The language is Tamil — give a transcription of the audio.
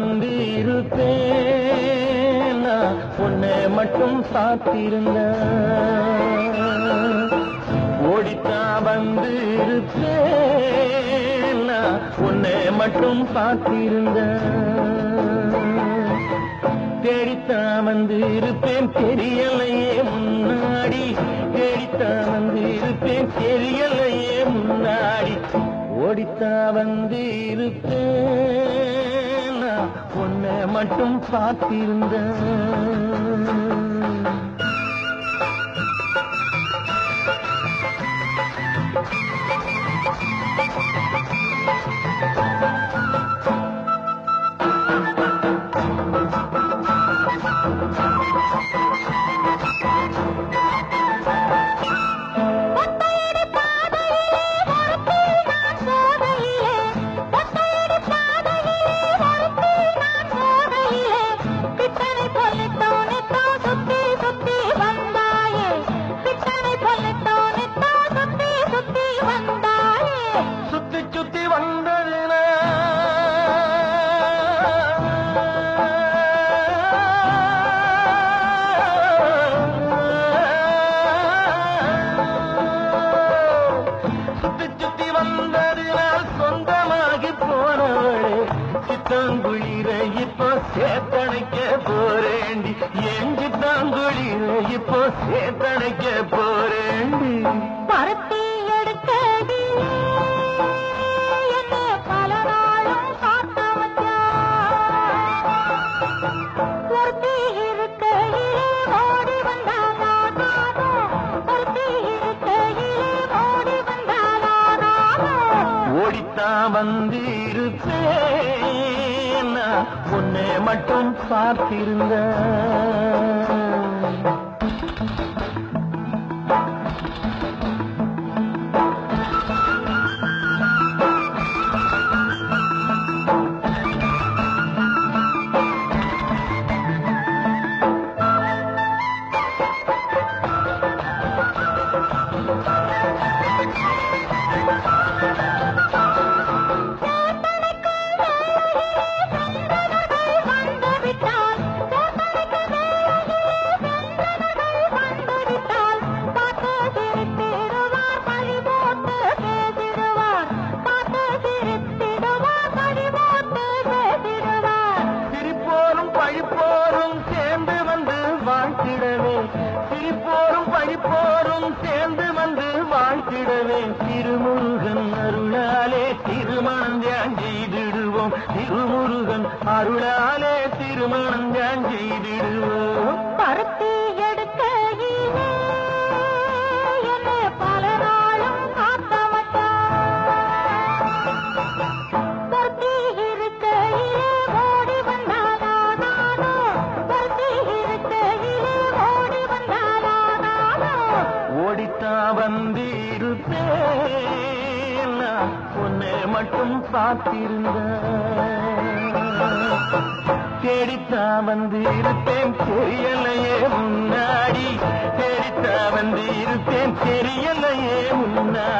வந்து இருப்பேன் நான் உன்னை மட்டும் சாத்திருந்த ஓடித்தா வந்து இருப்பேன் உன்னை மட்டும் சாத்திருந்த தேடித்தா வந்திருப்பேன் தெரியலையே முன்னாடி. தேடித்தா வந்திருப்பேன் தெரியலையே முன்னாடி. ஓடித்தா வந்திருப்பேன். மட்டும் பார்த்திருந்த தாங்குளிர இப்போ சேத்தணைக்க போறேண்டி. என் தாங்குளிர இப்போ சேத்தணைக்க போறேண்டி. ஓடித்தான் வந்திருப்பேன். உன்னை மட்டும் பார்த்திருந்த பழிப்போரும் சேர்ந்து வந்து வாழ்த்திடவே. சிரிப்போரும் பழிப்போரும் சேர்ந்து வந்து வாழ்த்திடவே. திருமுருகன் அருளாலே திருமணம் தியான் செய்திடுவோம். திருமுருகன் அருளாலே திருமணம் தியான் செய்திடுவோம். ஓடித்தான் உன்னை மட்டும் பார்த்திருந்த தேடித்தான் வந்து இருப்பேன் தெரியலையே முன்னாடி. தேடித்தான் வந்து இருப்பேன் தெரியலையே முன்னாடி.